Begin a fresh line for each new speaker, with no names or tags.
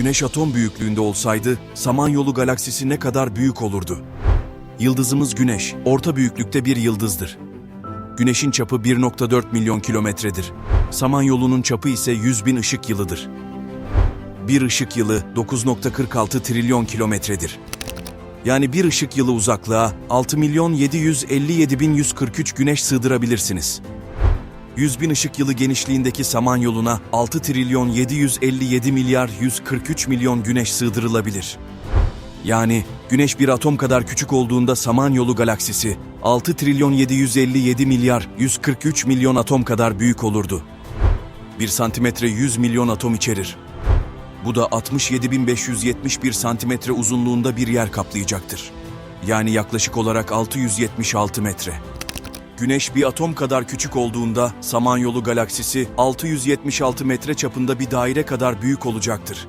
Güneş atom büyüklüğünde olsaydı, Samanyolu galaksisi ne kadar büyük olurdu? Yıldızımız Güneş, orta büyüklükte bir yıldızdır. Güneşin çapı 1.4 milyon kilometredir. Samanyolu'nun çapı ise 100 bin ışık yılıdır. Bir ışık yılı 9.46 trilyon kilometredir. Yani bir ışık yılı uzaklığa 6 milyon 757 bin 143 güneş sığdırabilirsiniz. 100 bin ışık yılı genişliğindeki Samanyolu'na 6 trilyon 757 milyar 143 milyon güneş sığdırılabilir. Yani Güneş bir atom kadar küçük olduğunda Samanyolu galaksisi 6 trilyon 757 milyar 143 milyon atom kadar büyük olurdu. 1 santimetre 100 milyon atom içerir. Bu da 67.571 santimetre uzunluğunda bir yer kaplayacaktır. Yani yaklaşık olarak 676 metre. Güneş bir atom kadar küçük olduğunda Samanyolu galaksisi 676 metre çapında bir daire kadar büyük olacaktır.